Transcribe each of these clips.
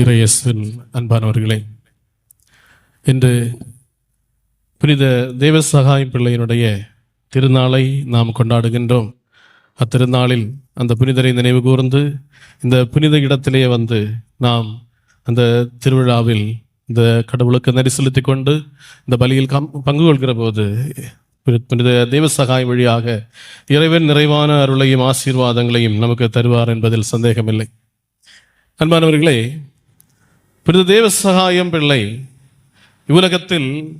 இறையேசுவின் அன்பானவர்களே இன்று புனித தேவசகாயம் பிள்ளையினுடைய திருநாளை நாம் கொண்டாடுகின்றோம். அத்திருநாளில் அந்த புனிதரை நினைவு கூர்ந்து இந்த புனித இடத்திலே வந்து நாம் அந்த திருவிழாவில் இந்த கடவுளுக்கு நரி செலுத்தி கொண்டு இந்த பலியில் கம் பங்கு கொள்கிற போது புனித தேவசகாயம் வழியாக இறைவன் நிறைவான அருளையும் ஆசீர்வாதங்களையும் நமக்கு தருவார் என்பதில் சந்தேகமில்லை. அன்பானவர்களே பிறகு தேவ சகாயம் பிள்ளை இவ்வுலகத்தில்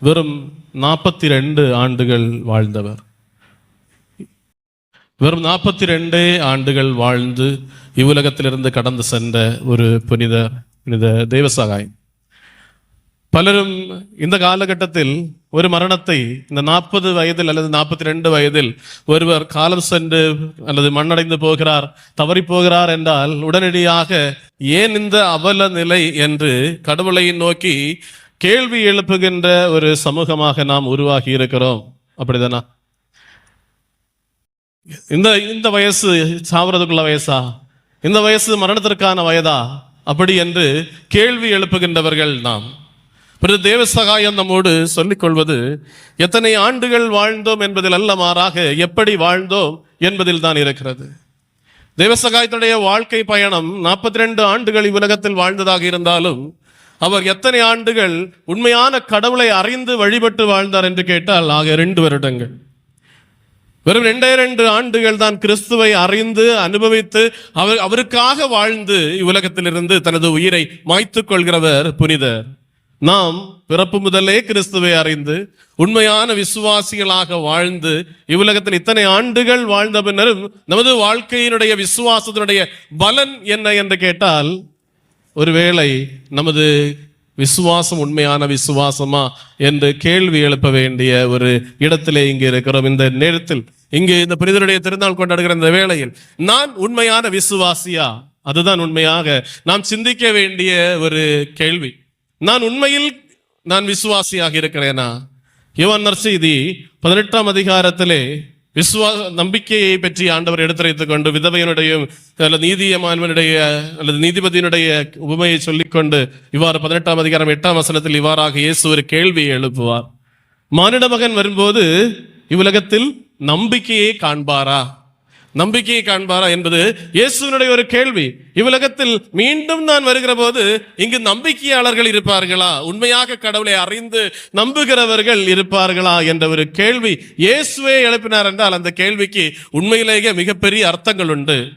வெறும் நாற்பத்தி ரெண்டு ஆண்டுகள் வாழ்ந்தவர். வெறும் நாற்பத்தி ரெண்டே ஆண்டுகள் வாழ்ந்து இவ்வுலகத்திலிருந்து கடந்து சென்ற ஒரு புனித புனித தேவசகாயம் பலரும் இந்த காலகட்டத்தில் ஒரு மரணத்தை இந்த நாற்பது வயதில் அல்லது நாற்பத்தி ரெண்டு வயதில் ஒருவர் காலம் சென்று அல்லது மண்ணடைந்து போகிறார் தவறி போகிறார் என்றால் உடனடியாக ஏன் இந்த அவல நிலை என்று கடவுளை நோக்கி கேள்வி எழுப்புகின்ற ஒரு சமூகமாக நாம் உருவாகி இருக்கிறோம். அப்படிதானா? இந்த இந்த வயசு சாவறதுக்குள்ள வயசா? இந்த வயசு மரணத்திற்கான வயதா? அப்படி என்று கேள்வி எழுப்புகின்றவர்கள் நாம். பிற தேவ சகாயம் நம்மோடு சொல்லிக் கொள்வது எத்தனை ஆண்டுகள் வாழ்ந்தோம் என்பதில் அல்ல மாறாக எப்படி வாழ்ந்தோம் என்பதில் தான் இருக்கிறது. தேவசகாயத்துடைய வாழ்க்கை பயணம் நாற்பத்தி ரெண்டு ஆண்டுகள் இவ்வுலகத்தில் வாழ்ந்ததாக இருந்தாலும் அவர் எத்தனை ஆண்டுகள் உண்மையான கடவுளை அறிந்து வழிபட்டு வாழ்ந்தார் என்று கேட்டால் ஆக ரெண்டு வருடங்கள். வெறும் ரெண்டே ரெண்டு ஆண்டுகள் தான் கிறிஸ்துவை அறிந்து அனுபவித்து அவர் அவருக்காக வாழ்ந்து இவ்வுலகத்திலிருந்து தனது உயிரை மாய்த்துக் கொள்கிறவர் புனிதர். நாம் பிறப்பு முதலே கிறிஸ்துவை அறிந்து உண்மையான விசுவாசிகளாக வாழ்ந்து இவ்வுலகத்தில் இத்தனை ஆண்டுகள் வாழ்ந்த பின்னரும் நமது வாழ்க்கையினுடைய விசுவாசத்தினுடைய பலன் என்ன என்று கேட்டால் ஒருவேளை நமது விசுவாசம் உண்மையான விசுவாசமா என்று கேள்வி எழுப்ப வேண்டிய ஒரு இடத்திலே இங்கே இருக்கிறோம். இந்த நேரத்தில் இங்கே இந்த புனிதருடைய திருநாள் கொண்டாடுகிற இந்த வேளையில் நான் உண்மையான விசுவாசியா? அதுதான் உண்மையாக நாம் சிந்திக்க வேண்டிய ஒரு கேள்வி. நான் உண்மையில் நான் விசுவாசியாக இருக்கிறேனா? யுவன் நற்செய்தி பதினெட்டாம் அதிகாரத்திலே விசுவா நம்பிக்கையை பற்றி ஆண்டவர் எடுத்துரைத்துக் கொண்டு விதவையனுடைய அல்லது நீதியமானவனுடைய அல்லது நீதிபதியினுடைய உபமையை சொல்லிக்கொண்டு இவ்வாறு பதினெட்டாம் அதிகாரம் எட்டாம் வசனத்தில் இவ்வாறாக இயேசு ஒரு கேள்வியை எழுப்புவார். மானிட மகன் வரும்போது இவ்வுலகத்தில் நம்பிக்கையை காண்பாரா? நம்பிக்கையை காண்பாரா என்பது இயேசுவினுடைய ஒரு கேள்வி. இவ்வுலகத்தில் மீண்டும் நான் வருகிற போது இங்கு நம்பிக்கையாளர்கள் இருப்பார்களா? உண்மையாக கடவுளை அறிந்து நம்புகிறவர்கள் இருப்பார்களா? என்ற ஒரு கேள்வி இயேசுவே எழுப்பினார் என்றால் அந்த கேள்விக்கு உண்மையிலேயே மிகப்பெரிய அர்த்தங்கள் உண்டு.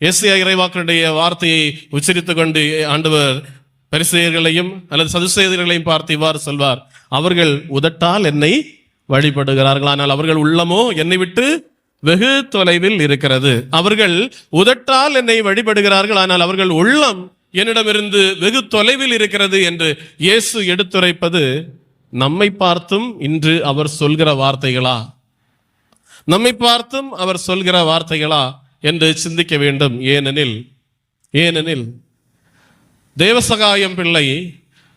ஏசியா இறைவாக்களுடைய வார்த்தையை உச்சரித்து கொண்டு ஆண்டவர் பரிசெயர்களையும் அல்லது சதுசெயர்களையும் பார்த்து இவ்வாறு சொல்வார். அவர்கள் உதட்டால் என்னை வழிபடுகிறார்கள். ஆனால் அவர்கள் உள்ளமோ? என்னை விட்டு வெகு தொலைவில் இருக்கிறது. அவர்கள் உதட்டால் என்னை வழிபடுகிறார்கள் ஆனால் அவர்கள் உள்ளம் என்னிடமிருந்து வெகு தொலைவில் இருக்கிறது என்று இயேசு எடுத்துரைப்பது நம்மை பார்த்தும் இன்று அவர் சொல்கிற வார்த்தைகளா? நம்மை பார்த்தும் அவர் சொல்கிற வார்த்தைகளா என்று சிந்திக்க வேண்டும். ஏனெனில் ஏனெனில் தேவசகாயம் பிள்ளை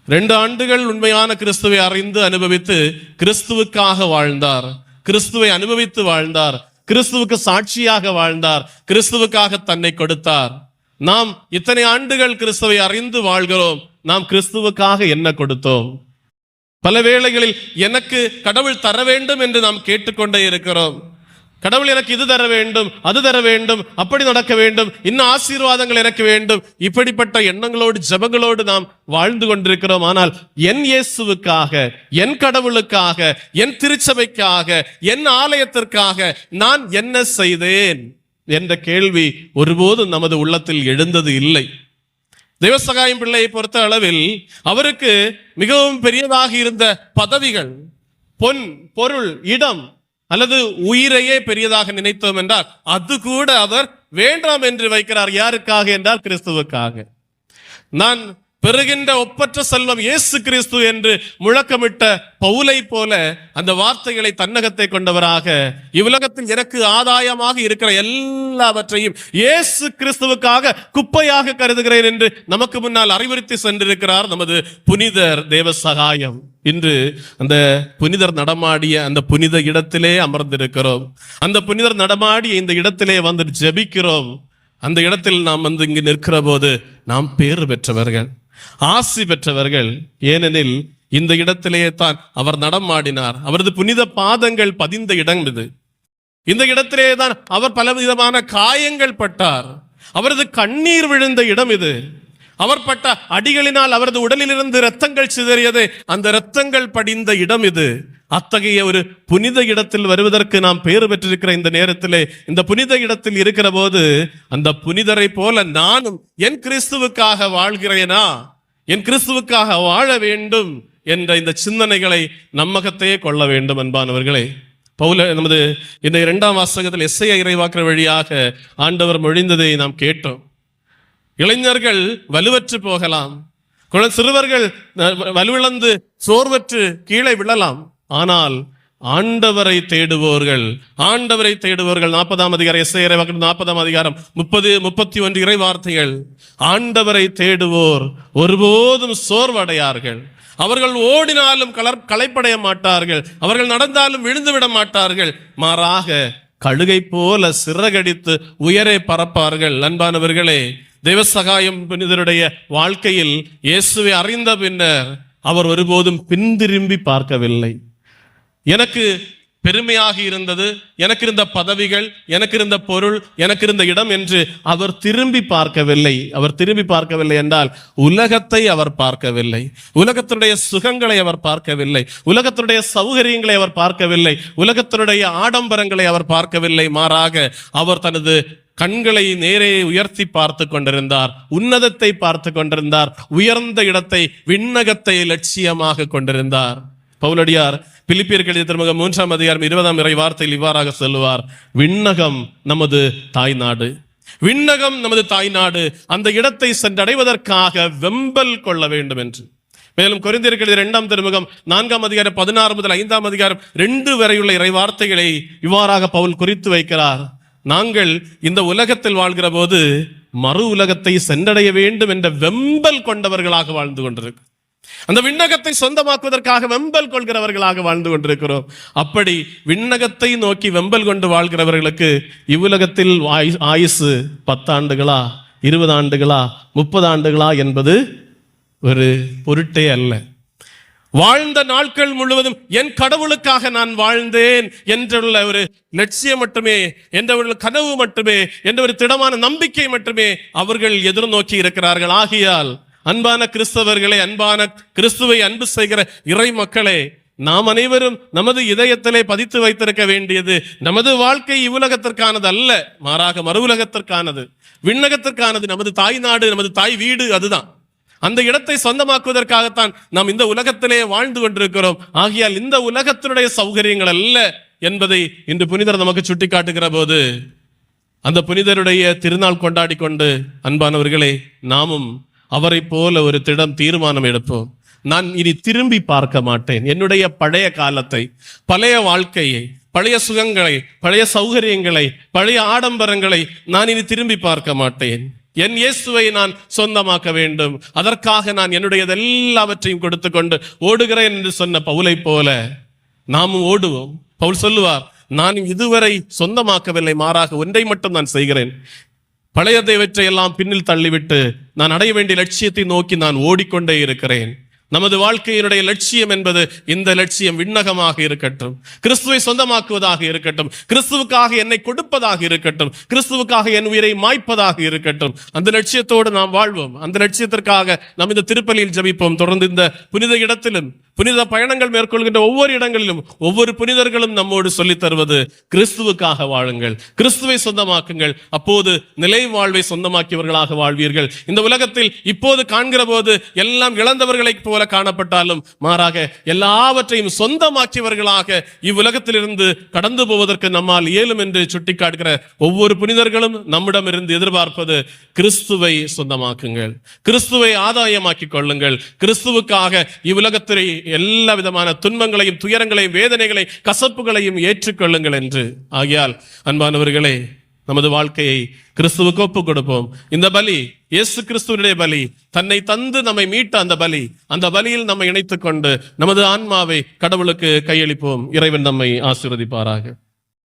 ரெண்டு ஆண்டுகள் உண்மையான கிறிஸ்துவை அறிந்து அனுபவித்து கிறிஸ்துவுக்காக வாழ்ந்தார். கிறிஸ்துவை அனுபவித்து வாழ்ந்தார். கிறிஸ்துவுக்கு சாட்சியாக வாழ்ந்தார். கிறிஸ்துவுக்காக தன்னை கொடுத்தார். நாம் இத்தனை ஆண்டுகள் கிறிஸ்துவை அறிந்து வாழ்கிறோம். நாம் கிறிஸ்துவுக்காக என்ன கொடுத்தோம்? பல வேளைகளில் எனக்கு கடவுள் தர வேண்டும் என்று நாம் கேட்டுக்கொண்டே இருக்கிறோம். கடவுள் எனக்கு இது தர வேண்டும் அது தர வேண்டும் அப்படி நடக்க வேண்டும் இன்னும் ஆசீர்வாதங்கள் எனக்கு வேண்டும். இப்படிப்பட்ட எண்ணங்களோடு ஜபங்களோடு நாம் வாழ்ந்து கொண்டிருக்கிறோம். ஆனால் என் இயேசுவுக்காக என் கடவுளுக்காக என் திருச்சபைக்காக என் ஆலயத்திற்காக நான் என்ன செய்தேன் என்ற கேள்வி ஒருபோதும் நமது உள்ளத்தில் எழுந்தது இல்லை. தேவசகாயம் பிள்ளையை பொறுத்த அளவில் அவருக்கு மிகவும் பெரியதாக இருந்த பதவிகள் பொன் பொருள் இடம் அல்லது உயிரையே பெரியதாக நினைத்தோம் என்றால் அது கூட அவர் வேண்டாம் என்று வைக்கிறார். யாருக்காக என்றால் கிறிஸ்துவுக்காக. நான் பெறுகின்ற ஒப்பற்ற செல்வம் இயேசு கிறிஸ்து என்று முழக்கமிட்ட பவுலை போல அந்த வார்த்தைகளை தன்னகத்தை கொண்டவராக இவ்வுலகத்தில் எனக்கு ஆதாயமாக இருக்கிற எல்லாவற்றையும் இயேசு கிறிஸ்துவுக்காக குப்பையாக கருதுகிறேன் என்று நமக்கு முன்னால் அறிவுறுத்தி சென்றிருக்கிறார் நமது புனிதர் தேவ சகாயம் இன்று அந்த புனிதர் நடமாடிய அந்த புனித இடத்திலே அமர்ந்திருக்கிறோம். அந்த புனிதர் நடமாடிய இந்த இடத்திலே வந்து ஜெபிக்கிறோம். அந்த இடத்தில் நாம் வந்து இங்கு நிற்கிற போது நாம் பேறு பெற்றவர்கள். ஆசி பெற்றவர்கள் ஏனெனில் இந்த இடத்திலேயே தான் அவர் நடமாடினார். அவரது புனித பாதங்கள் பதிந்த இடம் இது. இந்த இடத்திலே தான் அவர் பலவிதமான காயங்கள் பட்டார். அவரது கண்ணீர் விழுந்த இடம் இது. அவர் பட்ட அடிகளினால் அவரது உடலிலிருந்து இரத்தங்கள் சிதறியது அந்த இரத்தங்கள் படிந்த இடம் இது. அத்தகைய ஒரு புனித இடத்தில் வருவதற்கு நாம் பேறு பெற்றிருக்கிற இந்த நேரத்திலே இந்த புனித இடத்தில் இருக்கிற போது அந்த புனிதரை போல நானும் என் கிறிஸ்துவுக்காக வாழ்கிறேனா? என் கிறிஸ்துவுக்காக வாழ வேண்டும் என்ற இந்த சிந்தனைகளை நம்மகத்தையே கொள்ள வேண்டும் அன்பானவர்களே. பவுல நமது இந்த இரண்டாம் வாசகத்தில் எஸ்ஐ இறைவாக்குற வழியாக ஆண்டவர் மொழிந்ததை நாம் கேட்டோம். இளைஞர்கள் வலுவற்று போகலாம். குழ- சிறுவர்கள் வலுவிழந்து சோர்வற்று கீழே விழலாம். ஆனால் ஆண்டவரை தேடுவோர்கள் ஆண்டவரை தேடுவோர்கள் நாற்பதாம் அதிகாரம் எஸ்ஐ நாற்பதாம் அதிகாரம் முப்பது முப்பத்தி ஒன்று இறை வார்த்தைகள். ஆண்டவரை தேடுவோர் ஒருபோதும் சோர்வடையார்கள். அவர்கள் ஓடினாலும் கலர் களைப்படைய மாட்டார்கள். அவர்கள் நடந்தாலும் விழுந்து விட மாட்டார்கள். மாறாக கழுகை போல சிறகடித்து உயரே பறப்பார்கள் அன்பானவர்களே தேவசகாயம் புனிதருடைய வாழ்க்கையில் இயேசுவை அறிந்த பின்னர் அவர் ஒருபோதும் பின்திரும்பி பார்க்கவில்லை. எனக்கு பெருமையாக இருந்தது எனக்கு இருந்த பதவிகள் எனக்கு இருந்த பொருள் எனக்கு இருந்த இடம் என்று அவர் திரும்பி பார்க்கவில்லை. அவர் திரும்பி பார்க்கவில்லை என்றால் உலகத்தை அவர் பார்க்கவில்லை. உலகத்தினுடைய சுகங்களை அவர் பார்க்கவில்லை. உலகத்தினுடைய சௌகரியங்களை அவர் பார்க்கவில்லை. உலகத்தினுடைய ஆடம்பரங்களை அவர் பார்க்கவில்லை. மாறாக அவர் தனது கண்களை நேரே உயர்த்தி பார்த்து கொண்டிருந்தார். உன்னதத்தை பார்த்து கொண்டிருந்தார். உயர்ந்த இடத்தை விண்ணகத்தை லட்சியமாக கொண்டிருந்தார். பவுலடியார் பிலிப்பியர்கள் திருமக திருமுகம் மூன்றாம் அதிகாரம் இருபதாம் இறை வார்த்தையில் இவ்வாறாக சொல்லுவார். விண்ணகம் நமது தாய்நாடு. விண்ணகம் நமது தாய்நாடு. அந்த இடத்தை சென்றடைவதற்காக வெம்பல் கொள்ள வேண்டும் என்று மேலும் குறைந்திருக்கிறது இரண்டாம் திருமுகம் நான்காம் அதிகாரம் பதினாறு முதல் ஐந்தாம் அதிகாரம் ரெண்டு வரையுள்ள இறை வார்த்தைகளை இவ்வாறாக பவுல் குறித்து வைக்கிறார். நாங்கள் இந்த உலகத்தில் வாழ்கிற போது மறு உலகத்தை சென்றடைய வேண்டும் என்ற வெம்பல் கொண்டவர்களாக வாழ்ந்து கொண்டிருக்கிறோம். அந்த விண்ணகத்தை சொந்தமாக்குவதற்காக வெம்பல் கொள்கிறவர்களாக வாழ்ந்து கொண்டிருக்கிறோம். அப்படி விண்ணகத்தை நோக்கி வெம்பல் கொண்டு வாழ்கிறவர்களுக்கு இவ்வுலகத்தில் ஆயுசு பத்தாண்டுகளா இருபது ஆண்டுகளா முப்பது ஆண்டுகளா என்பது ஒரு பொருட்டே அல்ல. வாழ்ந்த நாட்கள் முழுவதும் என் கடவுளுக்காக நான் வாழ்ந்தேன் என்றுள்ள ஒரு லட்சியம் மட்டுமே என்ற ஒரு கனவு மட்டுமே என்ற ஒரு திடமான நம்பிக்கை மட்டுமே அவர்கள் எதிர்நோக்கி இருக்கிறார்கள். ஆகியால் அன்பான கிறிஸ்தவர்களே அன்பான கிறிஸ்துவை அன்பு செய்கிற இறை மக்களே நாம் அனைவரும் நமது இதயத்திலே பதித்து வைத்திருக்க வேண்டியது நமது வாழ்க்கை இவ்வுலகத்திற்கானது அல்ல மாறாக மறு உலகத்திற்கானது விண்ணகத்திற்கானது நமது தாய் நாடு நமது தாய் வீடு அதுதான். அந்த இடத்தை சொந்தமாக்குவதற்காகத்தான் நாம் இந்த உலகத்திலே வாழ்ந்து கொண்டிருக்கிறோம். ஆகையால் இந்த உலகத்தினுடைய சௌகரியங்கள் அல்ல என்பதை இன்று புனிதர் நமக்கு சுட்டிக்காட்டுகிற போது அந்த புனிதருடைய திருநாள் கொண்டாடி கொண்டு அன்பானவர்களே நாமும் அவரை போல ஒரு திடம் தீர்மானம் எடுப்போம் நான் இனி திரும்பி பார்க்க மாட்டேன். என்னுடைய பழைய காலத்தை பழைய வாழ்க்கையை பழைய சுகங்களை பழைய சௌகரியங்களை பழைய ஆடம்பரங்களை நான் இனி திரும்பி பார்க்க மாட்டேன். என் இயேசுவை நான் சொந்தமாக்க வேண்டும். அதற்காக நான் என்னுடையது எல்லாவற்றையும் கொடுத்து கொண்டு ஓடுகிறேன் என்று சொன்ன பவுலை போல நாமும் ஓடுவோம். பவுல் சொல்லுவார் நான் இதுவரை சொந்தமாக்கவில்லை மாறாக ஒன்றை மட்டும் நான் செய்கிறேன். பழையதைவற்றை எல்லாம் பின்னில் தள்ளிவிட்டு நான் அடைய வேண்டிய லட்சியத்தை நோக்கி நான் ஓடிக்கொண்டே இருக்கிறேன். நமது வாழ்க்கையினுடைய லட்சியம் என்பது இந்த லட்சியம் விண்ணகமாக இருக்கட்டும். கிறிஸ்துவை சொந்தமாக்குவதாக இருக்கட்டும். கிறிஸ்துவுக்காக என்னை கொடுப்பதாக இருக்கட்டும். கிறிஸ்துவுக்காக என் உயிரை மாய்ப்பதாக இருக்கட்டும். அந்த லட்சியத்தோடு நாம் வாழ்வோம். அந்த லட்சியத்திற்காக நாம் இந்த திருப்பலியில் ஜபிப்போம். தொடர்ந்து இந்த புனித இடத்திலும் புனித பயணங்கள் மேற்கொள்கின்ற ஒவ்வொரு இடங்களிலும் ஒவ்வொரு புனிதர்களும் நம்மோடு சொல்லித் தருவது கிறிஸ்துவுக்காக வாழுங்கள். கிறிஸ்துவை சொந்தமாக்குங்கள். அப்போது நிலை வாழ்வை சொந்தமாக்கியவர்களாக வாழ்வீர்கள். இந்த உலகத்தில் இப்போது காண்கிற போது எல்லாம் இழந்தவர்களைப் போல போல காணப்பட்டாலும் மாறாக எல்லாவற்றையும் சொந்தமாக்கியவர்களாக இவ்வுலகத்திலிருந்து கடந்து போவதற்கு நம்மால் இயலும் என்று சுட்டிக்காட்டுகிற ஒவ்வொரு புனிதர்களும் நம்மிடம் இருந்து எதிர்பார்ப்பது கிறிஸ்துவை சொந்தமாக்குங்கள். கிறிஸ்துவை ஆதாயமாக்கிக் கொள்ளுங்கள். கிறிஸ்துவுக்காக இவ்வுலகத்தில் எல்லா விதமான துன்பங்களையும் துயரங்களையும் வேதனைகளையும் கசப்புகளையும் ஏற்றுக்கொள்ளுங்கள் என்று. ஆகியால் அன்பானவர்களே நமது வாழ்க்கையை கிறிஸ்துவுக்கு ஒப்புக் கொடுப்போம் இந்த பலி இயேசு கிறிஸ்துவனுடைய பலி தன்னை தந்து நம்மை மீட்ட அந்த பலி அந்த பலியில் நம்மை இணைத்துக் கொண்டு நமது ஆன்மாவை கடவுளுக்கு கையளிப்போம். இறைவன் நம்மை ஆசீர்வதிப்பாராக.